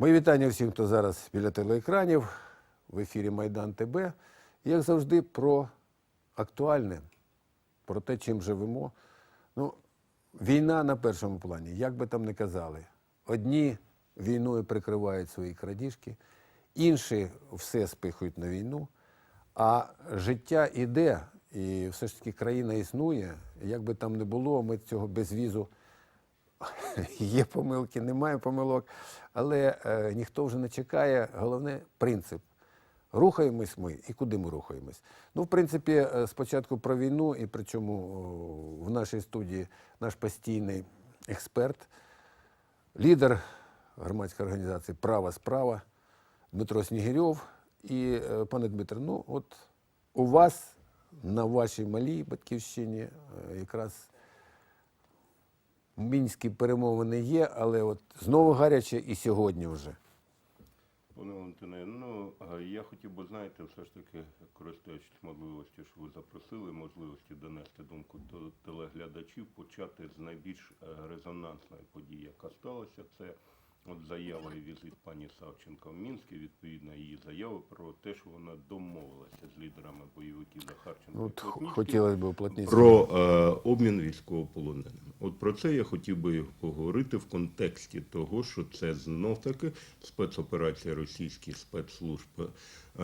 Мої вітання всім, хто зараз біля телеекранів в ефірі Майдан ТБ. Як завжди, про актуальне, про те, чим живемо. Ну, війна на першому плані, як би там не казали. Одні війною прикривають свої крадіжки, інші все спихують на війну. А життя іде, і все ж таки країна існує. Як би там не було, ми цього безвізу Є помилки, немає помилок, але е, ніхто вже не чекає. Головне принцип. Рухаємось ми і куди ми рухаємось. Ну, в принципі, е, спочатку про війну, і причому в нашій студії наш постійний експерт, лідер громадської організації Права справа Дмитро Снігирьов. І, е, пане Дмитро, ну от у вас на вашій малій батьківщині е, якраз Мінські перемовини є, але от знову гаряче і сьогодні вже. Пане Валентине, ну я хотів би, знаєте, все ж таки, користуючись можливості, що ви запросили, можливості донести думку до телеглядачів, почати з найбільш е, резонансної події, яка сталася. Це от заява і візит пані Савченко в Мінськ, і відповідно її заява про те, що вона домовилася з лідерами бойовиків Захарченко. От хотілося б уплотнити. про е, обмін військовополоненими. От про це я хотів би поговорити в контексті того, що це знов таки спецоперація російських спецслужб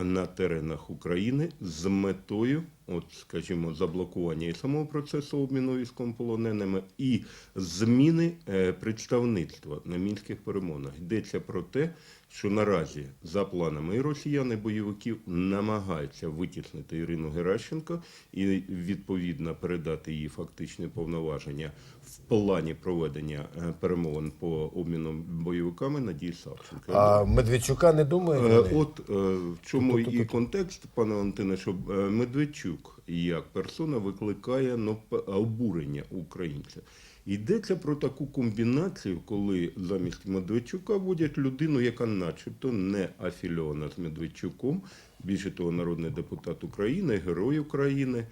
на теренах України з метою, от скажімо, заблокування і самого процесу обміну військовополоненими і зміни е, представництва на мінських перемонах. Йдеться про те, що наразі за планами і росіян, і бойовиків намагаються витіснити Ірину Геращенко і відповідно передати їй фактичні повноваження в плані проведення е, перемовин по обміну бойовиками Надії Савченко. А Медведчука не думає? Е. От е, в чому Тут, тут, і контекст, пане Валентине, що Медведчук як персона викликає ну, обурення українця. Йдеться про таку комбінацію, коли замість Медведчука вводять людину, яка начебто не афільована з Медведчуком, більше того, народний депутат України, герой України.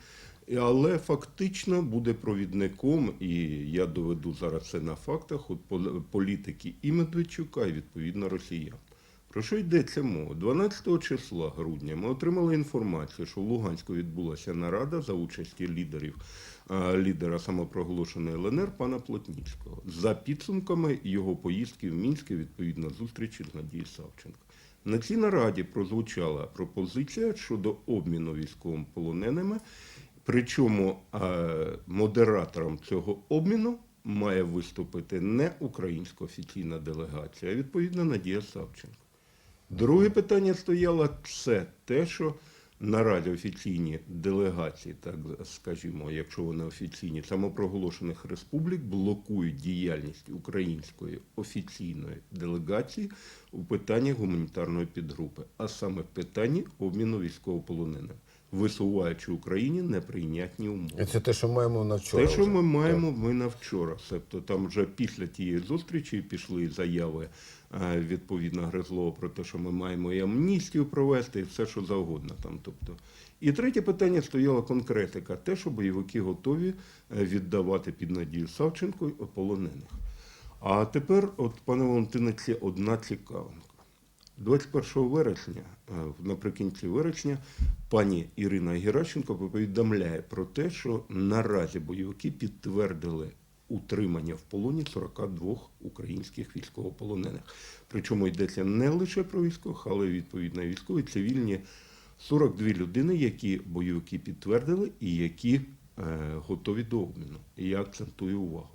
Але фактично буде провідником, і я доведу зараз це на фактах, от політики і Медведчука, і відповідно росіян. Про що йдеться мова? 12 числа грудня ми отримали інформацію, що в Луганську відбулася нарада за участі лідерів лідера самопроголошеної ЛНР пана Плотніцького за підсумками його поїздки в Мінськ і відповідно зустрічі з Надією Савченко. На цій нараді прозвучала пропозиція щодо обміну військовими полоненими. Причому е, модератором цього обміну має виступити не українська офіційна делегація, а відповідно Надія Савченко. Друге питання стояло це те, що наразі офіційні делегації, так скажімо, якщо вони офіційні, самопроголошених республік блокують діяльність української офіційної делегації у питанні гуманітарної підгрупи, а саме в питанні обміну військовополоненими, висуваючи Україні неприйнятні умови. І Це те, що маємо на вчора. Те, що вже. ми маємо, ми на вчора. Тобто там вже після тієї зустрічі пішли заяви е, відповідно Гризлова про те, що ми маємо і амністію провести, і все, що завгодно там. Тобто. І третє питання стояла конкретика, те, що бойовики готові е, віддавати під надію Савченко полонених. А тепер, от, пане Валентине, це одна цікавинка. 21 вересня, е, наприкінці вересня, пані Ірина Геращенко повідомляє про те, що наразі бойовики підтвердили утримання в полоні 42 українських військовополонених. Причому йдеться не лише про військових, але й відповідно військові цивільні 42 людини, які бойовики підтвердили і які е, готові до обміну. І я акцентую увагу.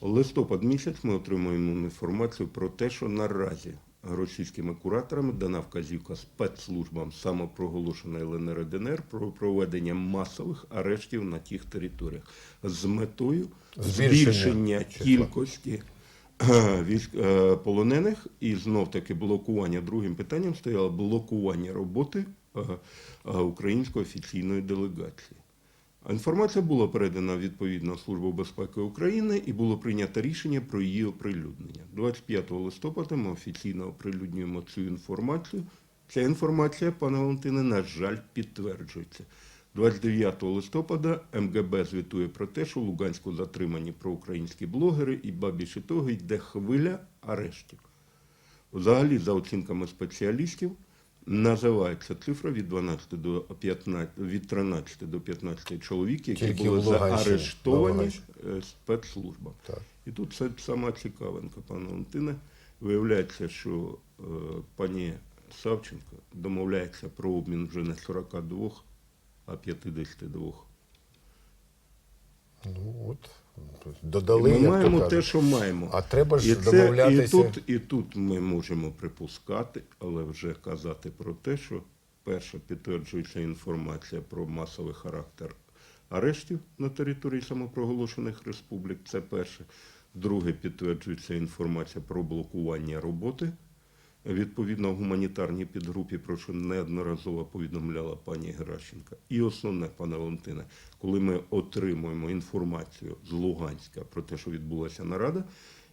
Листопад місяць ми отримуємо інформацію про те, що наразі російськими кураторами дана вказівка спецслужбам самопроголошеної ЛНР ДНР про проведення масових арештів на тих територіях з метою Збільшення збільшення кількості е, військ е, полонених і знов таки блокування. Другим питанням стояло блокування роботи е, української офіційної делегації. Інформація була передана відповідно Службу безпеки України і було прийнято рішення про її оприлюднення. 25 листопада ми офіційно оприлюднюємо цю інформацію. Ця інформація, пане Валентине, на жаль, підтверджується. 29 листопада МГБ звітує про те, що в Луганську затримані проукраїнські блогери, і ба більше того йде хвиля арештів. Взагалі, за оцінками спеціалістів, називається цифра від 12 до 15, від 13 до 15 чоловік, які Тільки були в Луганщині, на заарештовані Луганщині. е, спецслужбами. Так. І тут це сама цікавинка, пане Валентине. Виявляється, що е, пані Савченко домовляється про обмін вже не 42, а 52. Ну от, додали, ми як маємо те, що маємо. А треба ж і, це, і, тут, і тут ми можемо припускати, але вже казати про те, що перше підтверджується інформація про масовий характер арештів на території самопроголошених республік. Це перше. Друге, підтверджується інформація про блокування роботи. Відповідно, гуманітарній підгрупі, про що неодноразово повідомляла пані Геращенка. І основне, пане Валентине, коли ми отримуємо інформацію з Луганська про те, що відбулася нарада,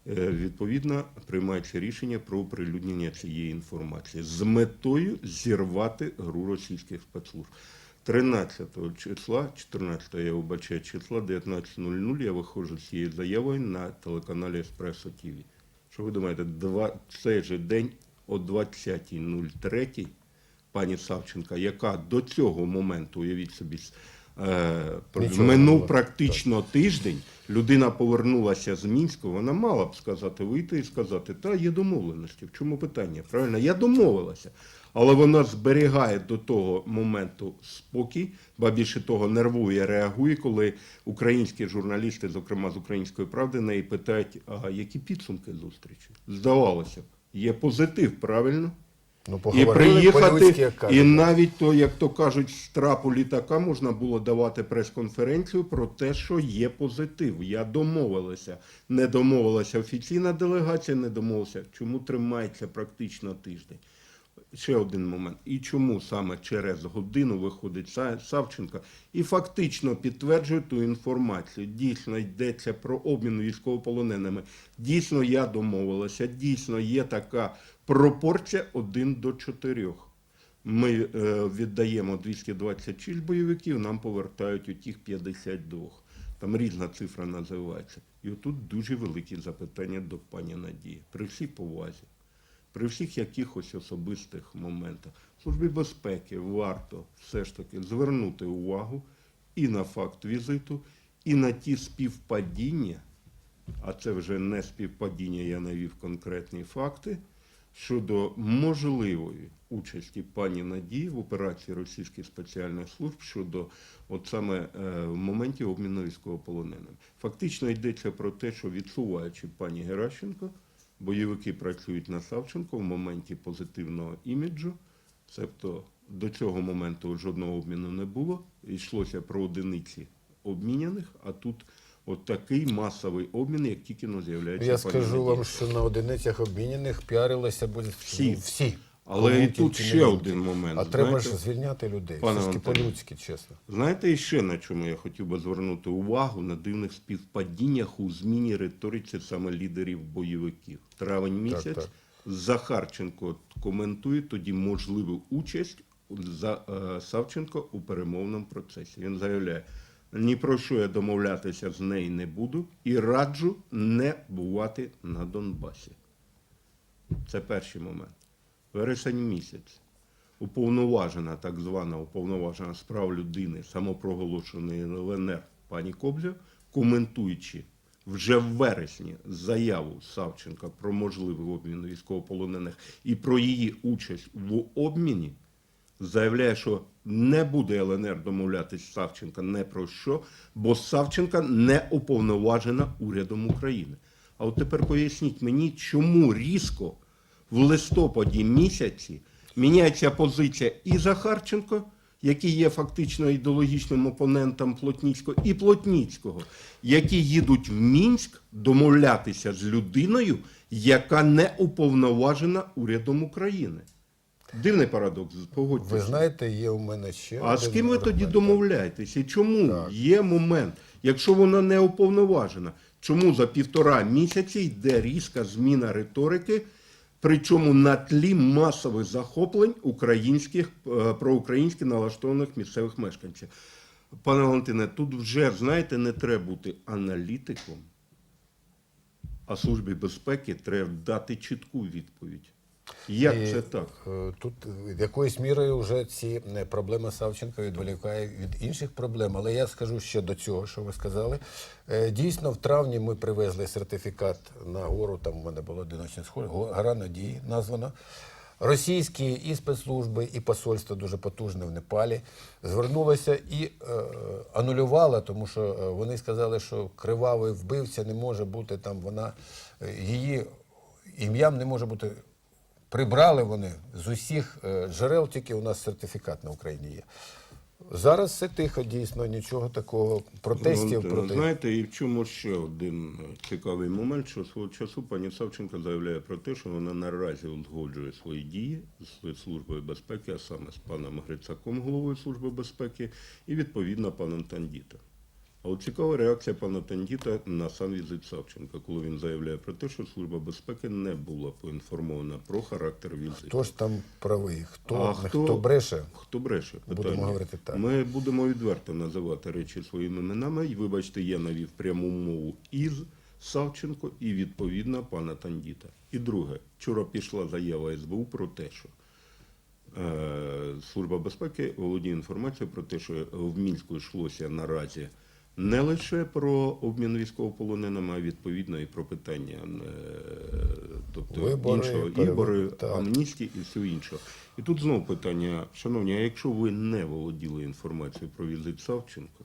е, відповідно приймається рішення про оприлюднення цієї інформації з метою зірвати гру російських спецслужб. 13 числа, 14 я вибачаю числа, 19.00 я виходжу з цією заявою на телеканалі Еспресо ТВ. Що ви думаєте, два, цей же день о 20.03 пані Савченка, яка до цього моменту, уявіть собі, е, минув практично тиждень, людина повернулася з Мінська, вона мала б сказати, вийти і сказати, та є домовленості. В чому питання? Правильно, я домовилася. Але вона зберігає до того моменту спокій, ба більше того, нервує, реагує, коли українські журналісти, зокрема з української правди, неї питають, а які підсумки зустрічі? Здавалося б, є позитив, правильно? Ну, І приїхати, і навіть то, як то кажуть, з трапу літака можна було давати прес-конференцію про те, що є позитив. Я домовилася. Не домовилася офіційна делегація, не домовилася. Чому тримається практично тиждень? Ще один момент. І чому саме через годину виходить Савченко і фактично підтверджує ту інформацію. Дійсно йдеться про обмін військовополоненими. Дійсно, я домовилася. Дійсно, є така пропорція 1 до 4. Ми е, віддаємо 226 бойовиків, нам повертають у тих 52. Там різна цифра називається. І отут дуже великі запитання до пані Надії. При всій повазі при всіх якихось особистих моментах Службі безпеки варто все ж таки звернути увагу і на факт візиту, і на ті співпадіння, а це вже не співпадіння, я навів конкретні факти, щодо можливої участі пані Надії в операції російських спеціальних служб щодо от саме е, в моменті обміну військовополоненим. Фактично йдеться про те, що відсуваючи пані Геращенко, бойовики працюють на Савченко в моменті позитивного іміджу, Тобто до цього моменту жодного обміну не було. Йшлося про одиниці обміняних, а тут от такий масовий обмін, як тільки з'являється. Я скажу вам, що на одиницях обмінених піарилися Всі. всі. Але Кому і тут ще не один момент, А треба знаєте, ж звільняти людей. пане Все ж таки по-людськи, чесно. Знаєте, і ще на чому я хотів би звернути увагу на дивних співпадіннях у зміні риториці саме лідерів бойовиків. Травень місяць так. Захарченко коментує тоді можливу участь за е, Савченко у перемовному процесі. Він заявляє: ні про що я домовлятися з нею не буду і раджу не бувати на Донбасі. Це перший момент. Вересень місяць. Уповноважена, так звана уповноважена з прав людини, самопроголошеної ЛНР пані Кобзя, коментуючи вже в вересні заяву Савченка про можливий обмін військовополонених і про її участь в обміні, заявляє, що не буде ЛНР домовлятись з Савченка не про що, бо Савченка не уповноважена урядом України. А от тепер поясніть мені, чому різко в листопаді місяці міняється позиція і Захарченко, який є фактично ідеологічним опонентом Плотніцького, і Плотніцького, які їдуть в Мінськ домовлятися з людиною, яка не уповноважена урядом України. Дивний парадокс, погодьтеся. Ви знаєте, є у мене ще. А з ким ви тоді домовляєтеся? І чому Так. є момент, якщо вона не уповноважена, чому за півтора місяці йде різка зміна риторики, причому на тлі масових захоплень українських проукраїнських проукраїнськи налаштованих місцевих мешканців? Пане Валентине, тут вже, знаєте, не треба бути аналітиком, а Службі безпеки треба дати чітку відповідь. Як І, це так? е, Тут якоюсь мірою вже ці е, проблеми Савченка відволікає від інших проблем. Але я скажу ще до цього, що ви сказали. Е, Дійсно, в травні ми привезли сертифікат на гору. Там у мене було одиночне сход, го- гора надії названа. Російські і спецслужби, і посольство дуже потужне в Непалі звернулося і е, анулювало, тому що вони сказали, що кривавий вбивця не може бути там. Вона її ім'ям не може бути прибрали вони з усіх е, джерел, тільки у нас сертифікат на Україні є. Зараз все тихо, дійсно, нічого такого протестів Ну, проти. Знаєте, і в чому ще один е, цікавий момент, що свого часу пані Савченко заявляє про те, що вона наразі узгоджує свої дії з Службою безпеки, а саме з паном Грицаком, головою Служби безпеки, і відповідно паном Тандіта. А от цікава реакція пана Тандіта на сам візит Савченка, коли він заявляє про те, що Служба безпеки не була поінформована про характер візиту. Хто ж там правий? Хто, А хто... бреше? Хто бреше? Будемо говорити так. Ми будемо відверто називати речі своїми іменами. І, вибачте, я навів пряму мову із Савченко і відповідно пана Тандіта. І друге, вчора пішла заява СБУ про те, що е, Служба безпеки володіє інформацією про те, що в Мінську йшлося наразі не лише про обмін військовополоненими, а відповідно і про питання е, тобто Вибори, іншого ібори, амністії і всього іншого. І тут знову питання, шановні, а якщо ви не володіли інформацією про візит Савченко,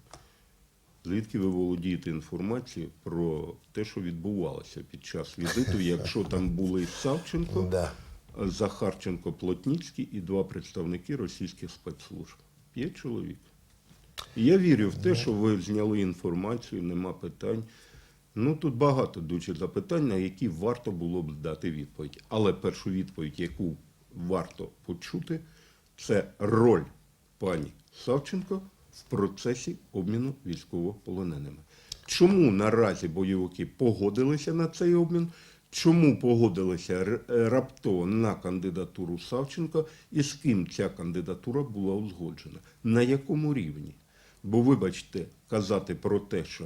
звідки ви володієте інформацією про те, що відбувалося під час візиту, якщо там були Савченко. Захарченко, Плотніцький і два представники російських спецслужб? П'ять чоловік. Я вірю в те, що ви зняли інформацію, нема питань. Ну тут багато дуже запитань, на які варто було б дати відповідь. Але першу відповідь, яку варто почути, це роль пані Савченко в процесі обміну військовополоненими. Чому наразі бойовики погодилися на цей обмін? Чому погодилися раптово на кандидатуру Савченко і з ким ця кандидатура була узгоджена? На якому рівні? Бо, вибачте, казати про те, що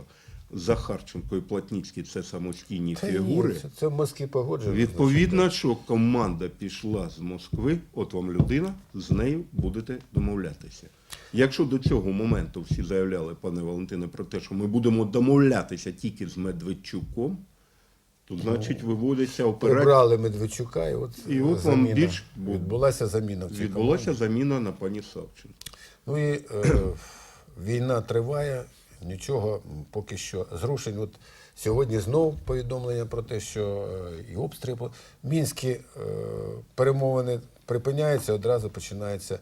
Захарченко і Платніцький це самостійні Та ні, фігури. це, це в Москві погоджено. Відповідно, що команда пішла з Москви, от вам людина, з нею будете домовлятися. Якщо до цього моменту всі заявляли, пане Валентине, про те, що ми будемо домовлятися тільки з Медведчуком, то значить виводиться операція. Прибрали Медведчука, і от, І от вам більш відбулася заміна в цій Відбулася команді. заміна на пані Савченко. Ну і е, війна триває, нічого поки що зрушень. От сьогодні знов повідомлення про те, що е, і обстріл. Мінські е, перемовини припиняються, одразу починається.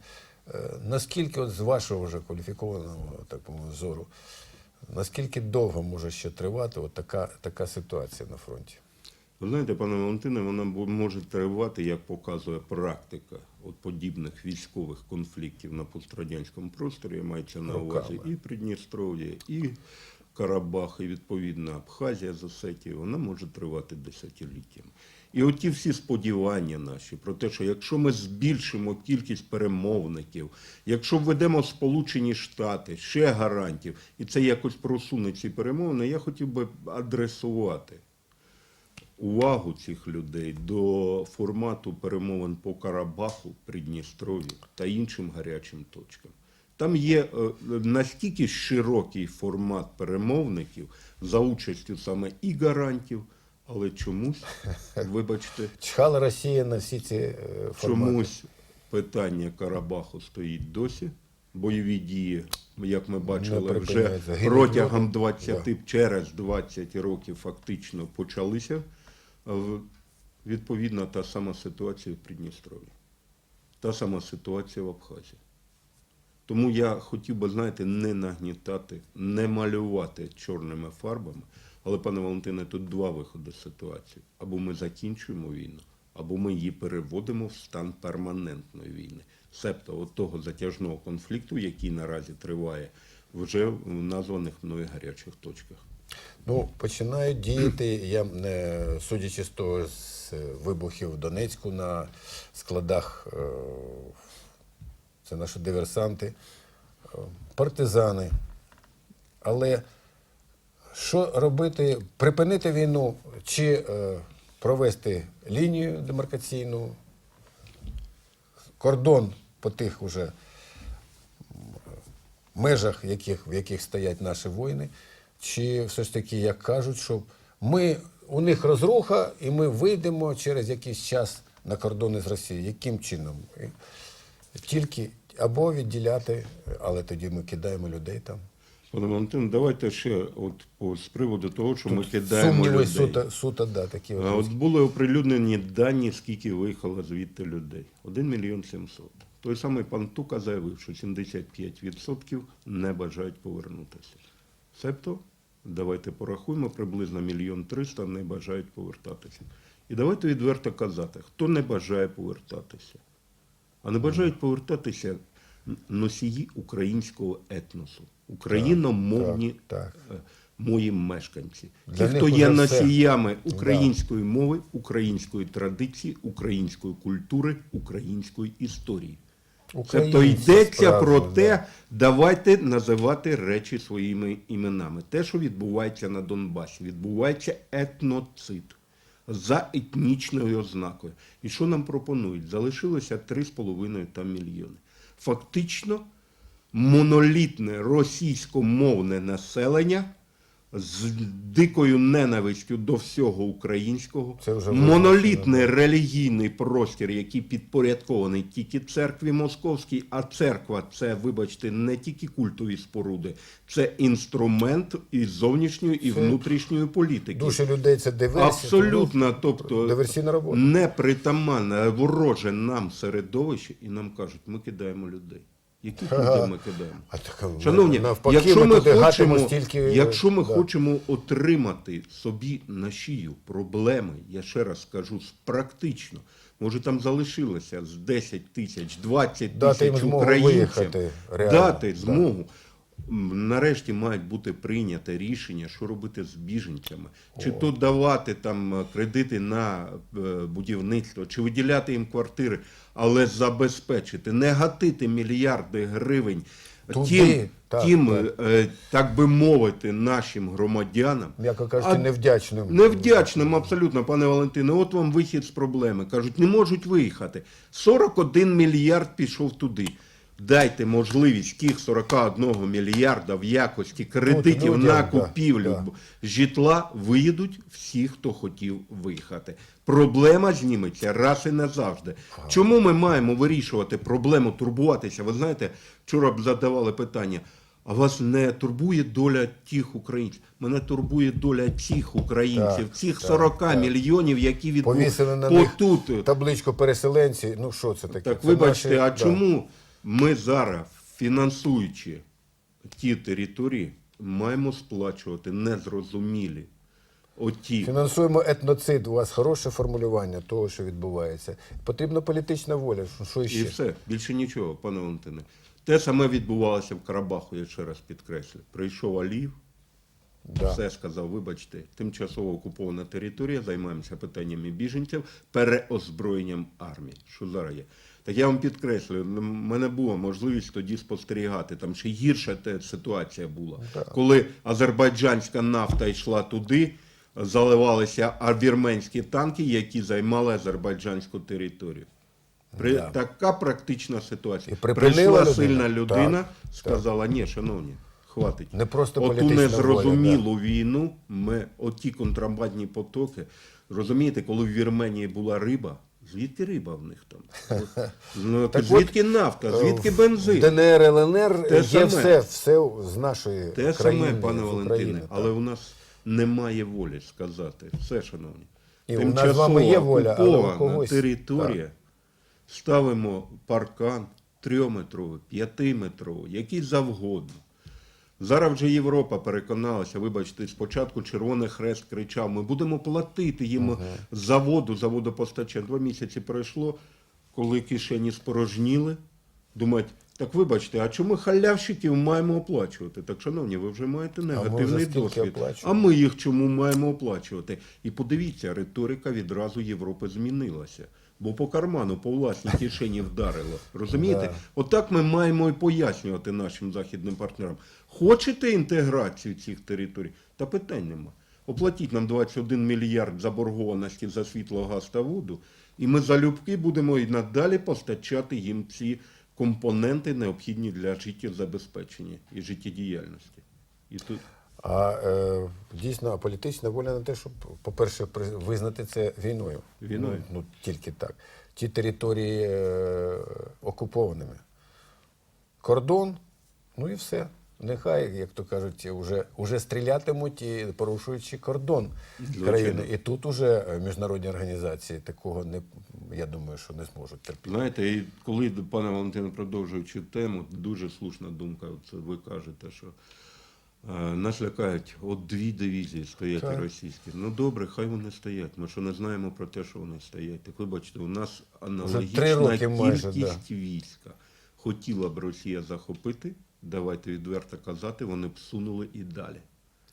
Е, наскільки, от з вашого вже кваліфікованого так мовити, зору, наскільки довго може ще тривати от така, така ситуація на фронті? Ви знаєте, пане Валентине, вона може тривати, як показує практика от подібних військових конфліктів на пострадянському просторі. Мається на увазі і Придністров'я, і Карабах, і відповідно Абхазія з Осетією. Вона може тривати десятиліттями. І оті всі сподівання наші про те, що якщо ми збільшимо кількість перемовників, якщо введемо Сполучені Штати, ще гарантів, і це якось просуне ці перемовини, я хотів би адресувати увагу цих людей до формату перемовин по Карабаху, Придністров'ю та іншим гарячим точкам. Там є е, настільки широкий формат перемовників за участю саме і гарантів, але чомусь, вибачте, Чхала Росія на всі ці е, формати. чомусь питання Карабаху стоїть досі. Бойові дії, як ми бачили, вже протягом люди. 20, через 20 років фактично почалися. В- Відповідна та сама ситуація в Придністров'ї, та сама ситуація в Абхазії. Тому я хотів би, знаєте, не нагнітати, не малювати чорними фарбами. Але, пане Валентине, тут два виходи ситуації. Або ми закінчуємо війну, або ми її переводимо в стан перманентної війни. Себто от того затяжного конфлікту, який наразі триває вже в названих мною гарячих точках. Ну, починають діяти, я не судячи з того, з е, вибухів в Донецьку на складах, е, це наші диверсанти, е, партизани. Але що робити? Припинити війну чи е, провести лінію демаркаційну кордон по тих уже межах, в яких стоять наші воїни, чи все ж таки, як кажуть, що ми, у них розруха, і ми вийдемо через якийсь час на кордони з Росією. Яким чином? Тільки або відділяти, але тоді ми кидаємо людей там. Пане Валентин, давайте ще от по, з приводу того, що ми кидаємо людей. суто, суто, да, такі. А От. От були оприлюднені дані, скільки виїхало звідти людей. 1 мільйон 700. Той самий пан Тука заявив, що 75% не бажають повернутися. Себто, давайте порахуємо, приблизно мільйон 300 не бажають повертатися. І давайте відверто казати, хто не бажає повертатися. А не бажають повертатися носії українського етносу, україномовні так, е, мої мешканці. Ті, хто є носіями української мови, української традиції, української культури, української історії. Тобто йдеться про те, да. давайте називати речі своїми іменами. Те, що відбувається на Донбасі, відбувається етноцид за етнічною ознакою. І що нам пропонують? Залишилося 3,5 там мільйони. Фактично, монолітне російськомовне населення з дикою ненавистю до всього українського, Це вже монолітний релігійний простір, який підпорядкований тільки церкві московській, а церква це, вибачте, не тільки культові споруди, це інструмент і зовнішньої, і внутрішньої політики. Душі людей це диверсія. Абсолютно, тобто диверсійна робота. непритаманне, вороже нам середовище, і нам кажуть, ми кидаємо людей. Яких туди ми кидаємо? А так, Шановні, навпаки, якщо ми ми, хочемо, стільки, якщо ми да. хочемо отримати собі на шию проблеми, я ще раз скажу, практично, може там залишилося з 10 тисяч, 20 Дати тисяч українців, виїхати, реально, дати змогу. М, Нарешті мають бути прийняте рішення, що робити з біженцями, чи то давати там е, кредити на е, будівництво, чи виділяти їм квартири, але забезпечити, не гатити мільярди гривень Туди, тим, так, тим так. е, так би мовити, нашим громадянам. М'яко кажучи, невдячним. Невдячним абсолютно, пане Валентине. От вам вихід з проблеми. Кажуть, не можуть виїхати. 41 мільярд пішов туди. Дайте можливість тих 41 мільярда в якості кредитів людям, на купівлю да. житла виїдуть всі, хто хотів виїхати. Проблема зніметься раз і назавжди. Чому ми маємо вирішувати проблему, турбуватися? Ви знаєте, вчора б задавали питання. А вас не турбує доля тих українців? Мене турбує доля цих українців, Так, цих так, 40 так. мільйонів, які від Повісили на них отут. табличку переселенці. Ну що це таке? Так Це вибачте, наші- а чому ми зараз, фінансуючи ті території, маємо сплачувати незрозумілі оті Фінансуємо етноцид. У вас хороше формулювання того, що відбувається. Потрібна політична воля. Що- ще? І все, більше нічого, пане Валентине. Те саме відбувалося в Карабаху, я ще раз підкреслю. Прийшов Алів, Да. все сказав, вибачте, тимчасово окупована територія, займаємося питаннями біженців, переозброєнням армії, що зараз є. Так я вам підкреслюю, в мене була можливість тоді спостерігати, там ще гірша ситуація була. Коли азербайджанська нафта йшла туди, заливалися вірменські танки, які займали азербайджанську територію. При, Да. Така практична ситуація. І Прийшла сильна людина, Так, сказала, ні, шановні, хватить. Не просто Оту незрозумілу війну, ми, оті контрабандні потоки, розумієте, коли в Вірменії була риба, звідки риба в них там? От, ну, Так звідки нафта, звідки бензин? ДНР, ЛНР Те є саме. все, все з нашої Те країни, саме, пане Валентине, але так. у нас немає волі сказати. Все, шановні. І у нас з вами є воля, але когось- територія. Ставимо паркан трьохметровий, п'ятиметровий, який завгодно. Зараз вже Європа переконалася, вибачте, спочатку Червоний Хрест кричав, ми будемо платити їм за воду, за водопостачання. Два місяці пройшло, коли кишені спорожніли. Думають, так вибачте, а чому халявщиків маємо оплачувати? Так, шановні, ви вже маєте негативний скільки досвід. А ми їх чому маємо оплачувати? І подивіться, риторика відразу Європи змінилася. Бо по карману, по власній кишені вдарило. Розумієте? Отак ми маємо і пояснювати нашим західним партнерам. Хочете інтеграцію цих територій? Та питань нема. Оплатіть нам 21 мільярд заборгованості за світло, газ та воду. І ми залюбки будемо і надалі постачати їм ці компоненти, необхідні для життєзабезпечення і життєдіяльності. І тут А е, дійсно політична воля на те, щоб, по-перше, визнати це війною. Війною. Ну, ну тільки так. Ті території е, окупованими. Кордон, ну і все. Нехай, як то кажуть, вже, вже стрілятимуть і порушуючи кордон Звичайно. країни. І тут уже е, міжнародні організації такого не я думаю, що не зможуть терпіти. Знаєте, і коли пане Валентине, продовжуючи тему, дуже слушна думка. Це ви кажете, що е, нас лякають, от дві дивізії стоять Так. російські. Ну добре, хай вони стоять. Ми що не знаємо про те, що вони стоять. Так ви бачите, у нас аналогічна роки майже, кількість війська. Хотіла б Росія захопити, давайте відверто казати, вони б сунули і далі.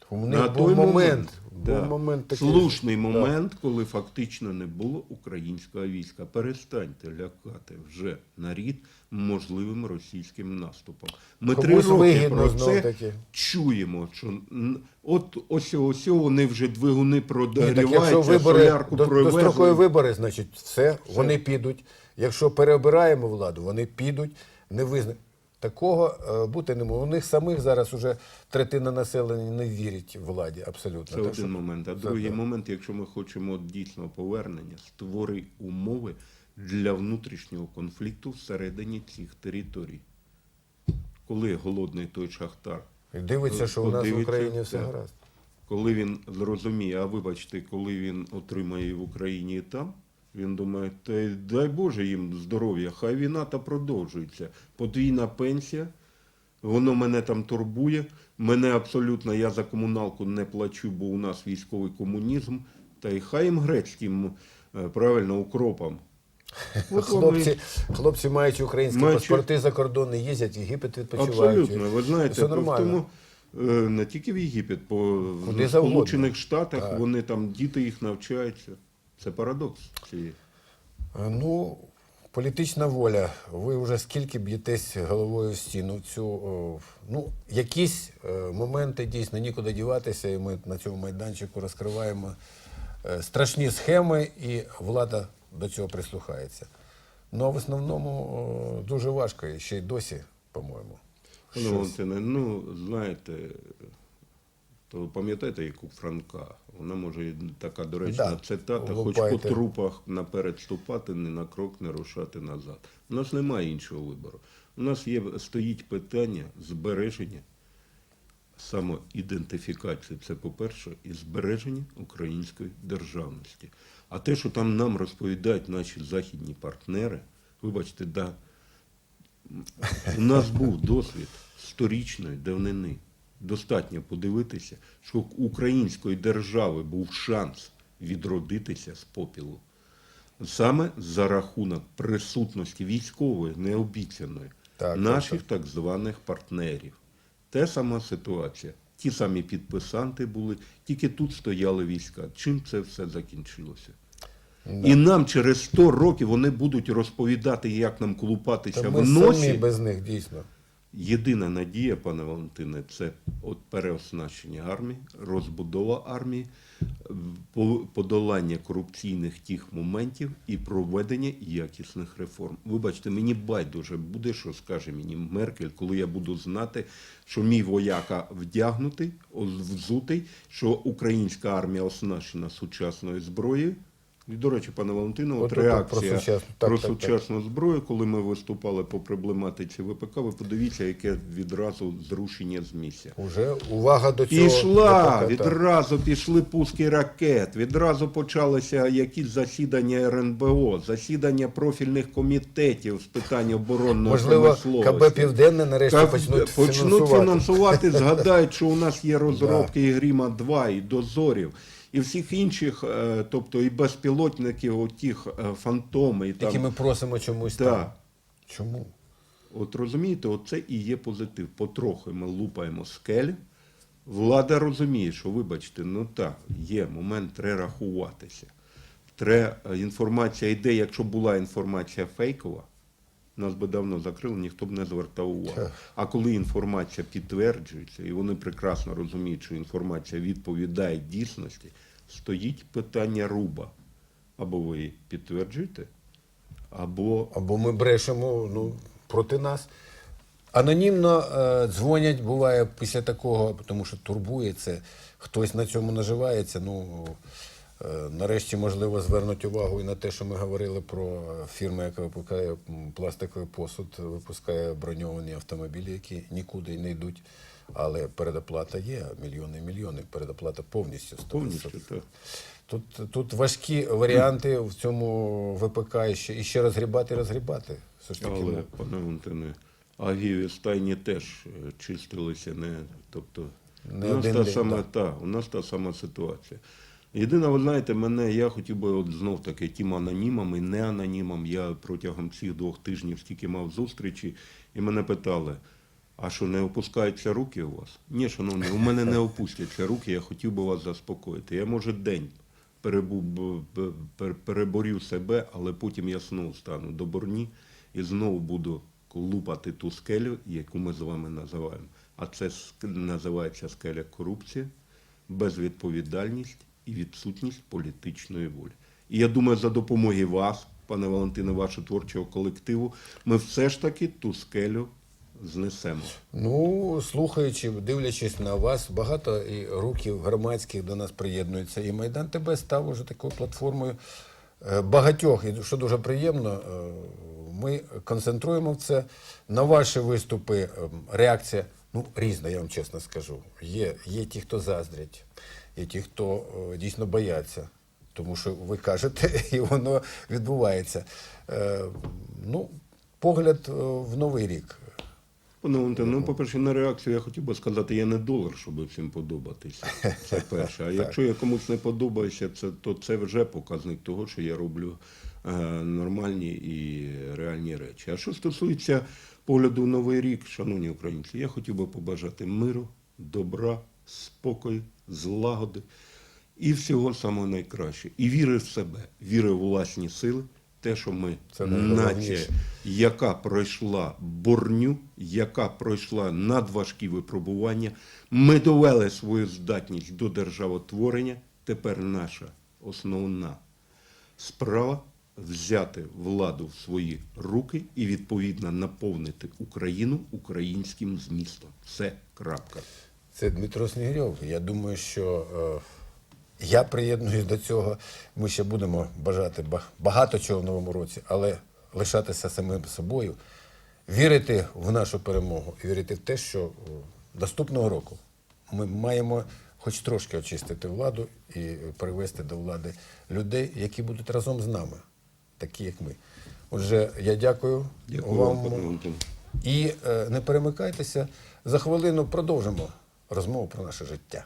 У них був момент, був да, момент такий. слушний Да. момент, коли фактично не було українського війська. Перестаньте лякати вже нарід можливим російським наступом. Ми три роки про це таки. чуємо, що от ось ось вони вже двигуни вибори, солярку до, провезли. дострокові вибори, значить, все, вони підуть. Якщо переобираємо владу, вони підуть, не визна... Такого е, бути не може. У них самих зараз уже третина населення не вірить владі абсолютно. Це Так один що- момент. А Це другий так. момент, якщо ми хочемо дійсно повернення, створи умови для внутрішнього конфлікту всередині цих територій. Коли голодний той шахтар І дивиться, що у нас в Україні все гаразд. коли він зрозуміє, а вибачте, коли він отримає в Україні і там, він думає, та дай Боже їм здоров'я, хай війна та продовжується. Подвійна пенсія, воно мене там турбує. Мене абсолютно, я за комуналку не плачу, бо у нас військовий комунізм. Та й хай їм грецьким, е, правильно, укропом. От Хлопці, хлопці, маючи українські Маючи- паспорти закордонні, їздять в Єгипет відпочивають. Абсолютно. Ви знаєте, Все нормально. тому е, не тільки в Єгипет, по в. Сполучених Штатах Так. вони там діти їх навчаються. Це парадокс цієї. Е, Ну, політична воля. Ви вже скільки б'єтесь головою в стіну цю. о, Ну, якісь е, моменти дійсно нікуди діватися, і ми на цьому майданчику розкриваємо е, страшні схеми, і влада до цього прислухається. Ну, а в основному дуже важко, і ще й досі, по-моєму. Щось. Ну знаєте, то пам'ятаєте, як у Франка? Вона може така доречна Да, цитата, хоч по трупах наперед ступати, ні на крок не рушати назад. У нас немає іншого вибору. У нас є, стоїть питання збереження самоідентифікації, це по-перше, і збереження української державності. А те, що там нам розповідають наші західні партнери, вибачте, да, у нас був досвід сторічної давнини. Достатньо подивитися, що у української держави був шанс відродитися з попілу. Саме за рахунок присутності військової, необіцяної, Так, наших так званих партнерів. Те сама ситуація. Ті самі підписанти були, тільки тут стояли війська. Чим це все закінчилося? І нам через 100 років вони будуть розповідати, як нам колупатися Та в носі. самі без них дійсно. Єдина надія, пане Валентине, це от переоснащення армії, розбудова армії, по- подолання корупційних тих моментів і проведення якісних реформ. Вибачте, мені байдуже буде, що скаже мені Меркель, коли я буду знати, що мій вояка вдягнутий, взутий, що українська армія оснащена сучасною зброєю. І, до речі, пане Валентино, от про реакція сучасну. Так, про так, так. сучасну зброю, коли ми виступали по проблематиці ВПК, ви подивіться, яке відразу зрушення з місця. Уже увага до цього. Пішла, ВПК, так. відразу пішли пуски ракет, відразу почалися якісь засідання РНБО, засідання профільних комітетів з питань оборонної Можливо, промисловості. КБ Південне нарешті Каб- почнуть, почнуть фінансувати. фінансувати, згадають, що у нас є розробки і Гріма 2, і дозорів, і всіх інших, е, тобто і безпілотників, отіх е, фантоми. І там. Які ми просимо чомусь Так. там. Чому? От розумієте, оце і є позитив. Потрохи ми лупаємо скелі. Влада розуміє, що, вибачте, ну так, є момент, треба рахуватися. Треба, е, інформація йде, якщо була інформація фейкова, нас би давно закрили, ніхто б не звертав увагу. А коли інформація підтверджується, і вони прекрасно розуміють, що інформація відповідає дійсності, стоїть питання руба. або ви підтверджуєте, або Або ми брешемо ну, проти нас. Анонімно е, дзвонять, буває після такого, тому що турбує це, хтось на цьому наживається. Ну, нарешті, можливо, звернуть увагу і на те, що ми говорили про е, фірму, яка випускає пластиковий посуд, випускає броньовані автомобілі, які нікуди не йдуть. Але передоплата є, мільйони і мільйони. Передоплата повністю 100%. повністю так. Тут, тут важкі варіанти в цьому ВПК і ще, і ще розгрібати, розгрібати. Все ж таки, Але, ну, пане Валентине, Агієві стайні теж е, чистилися, не, тобто, Не у нас та сама, та, у нас та сама ситуація. Єдине, ви знаєте, мене, я хотів би от знов таки тим анонімам і не анонімам. Я протягом цих двох тижнів скільки мав зустрічі, і мене питали, а що не опускаються руки у вас? Ні, шановні, у мене не опустяться руки, я хотів би вас заспокоїти. Я, може, день перебув, переборів себе, але потім я знову стану до борні і знову буду лупати ту скелю, яку ми з вами називаємо. А це називається скеля корупція, безвідповідальність і відсутність політичної волі. І я думаю, за допомогою вас, пане Валентине, вашого творчого колективу, ми все ж таки ту скелю знесемо. Ну, слухаючи, дивлячись на вас, багато руків громадських до нас приєднуються. І Майдан ТБ став уже такою платформою е, багатьох. І що дуже приємно, е, ми концентруємо це. На ваші виступи е, реакція ну, різна, я вам чесно скажу. Є, є ті, хто заздрять, є ті, хто е, дійсно бояться. Тому що ви кажете, і воно відбувається. Е, Ну, погляд е, в новий рік. Пане Валентине, ну, по-перше, на реакцію я хотів би сказати, я не долар, щоб всім подобатися. Це перше. А якщо я комусь не подобаюся, це, то це вже показник того, що я роблю е, нормальні і реальні речі. А що стосується погляду в новий рік, шановні українці, я хотів би побажати миру, добра, спокою, злагоди і всього самого найкращого. І віри в себе, віри в власні сили, те, що ми Це наче яка пройшла борню, яка пройшла надважкі випробування. Ми довели свою здатність до державотворення. Тепер наша основна справа взяти владу в свої руки і відповідно наповнити Україну українським змістом. Це крапка. Це Дмитро Снігирьов. Я думаю, що е, я приєднуюсь до цього. Ми ще будемо бажати багато чого в новому році, але лишатися самим собою, вірити в нашу перемогу і вірити в те, що е, наступного року ми маємо хоч трошки очистити владу і привести до влади людей, які будуть разом з нами, такі як ми. Отже, я дякую, Дякую вам. вам. І е, не перемикайтеся. За хвилину продовжимо розмову про наше життя.